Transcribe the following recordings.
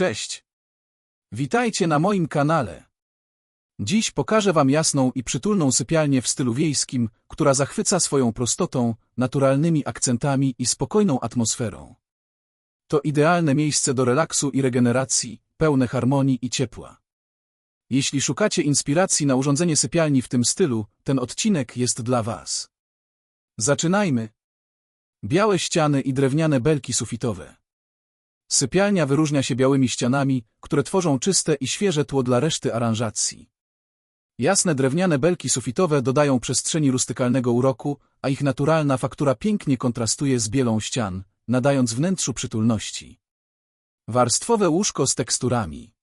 Cześć! Witajcie na moim kanale. Dziś pokażę Wam jasną i przytulną sypialnię w stylu wiejskim, która zachwyca swoją prostotą, naturalnymi akcentami i spokojną atmosferą. To idealne miejsce do relaksu i regeneracji, pełne harmonii i ciepła. Jeśli szukacie inspiracji na urządzenie sypialni w tym stylu, ten odcinek jest dla Was. Zaczynajmy! Białe ściany i drewniane belki sufitowe. Sypialnia wyróżnia się białymi ścianami, które tworzą czyste i świeże tło dla reszty aranżacji. Jasne drewniane belki sufitowe dodają przestrzeni rustykalnego uroku, a ich naturalna faktura pięknie kontrastuje z bielą ścian, nadając wnętrzu przytulności. Warstwowe łóżko z teksturami.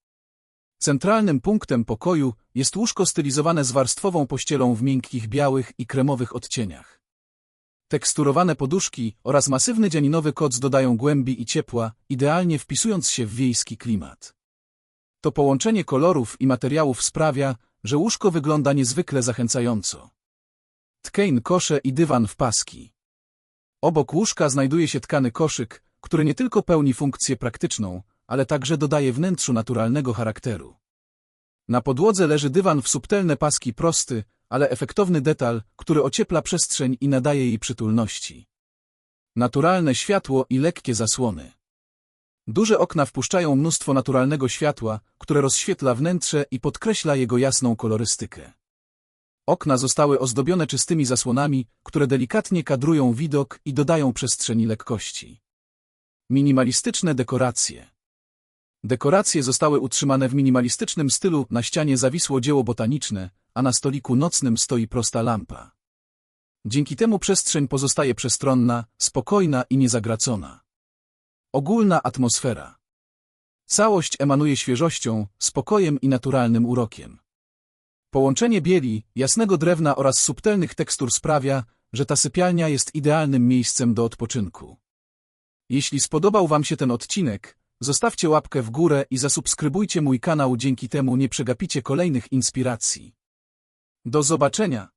Centralnym punktem pokoju jest łóżko stylizowane z warstwową pościelą w miękkich białych i kremowych odcieniach. Teksturowane poduszki oraz masywny dzianinowy koc dodają głębi i ciepła, idealnie wpisując się w wiejski klimat. To połączenie kolorów i materiałów sprawia, że łóżko wygląda niezwykle zachęcająco. Tkejn kosze i dywan w paski. Obok łóżka znajduje się tkany koszyk, który nie tylko pełni funkcję praktyczną, ale także dodaje wnętrzu naturalnego charakteru. Na podłodze leży dywan w subtelne paski prosty, ale efektowny detal, który ociepla przestrzeń i nadaje jej przytulności. Naturalne światło i lekkie zasłony. Duże okna wpuszczają mnóstwo naturalnego światła, które rozświetla wnętrze i podkreśla jego jasną kolorystykę. Okna zostały ozdobione czystymi zasłonami, które delikatnie kadrują widok i dodają przestrzeni lekkości. Minimalistyczne dekoracje. Dekoracje zostały utrzymane w minimalistycznym stylu, na ścianie zawisło dzieło botaniczne, a na stoliku nocnym stoi prosta lampa. Dzięki temu przestrzeń pozostaje przestronna, spokojna i niezagracona. Ogólna atmosfera. Całość emanuje świeżością, spokojem i naturalnym urokiem. Połączenie bieli, jasnego drewna oraz subtelnych tekstur sprawia, że ta sypialnia jest idealnym miejscem do odpoczynku. Jeśli spodobał Wam się ten odcinek, zostawcie łapkę w górę i zasubskrybujcie mój kanał, dzięki temu nie przegapicie kolejnych inspiracji. Do zobaczenia!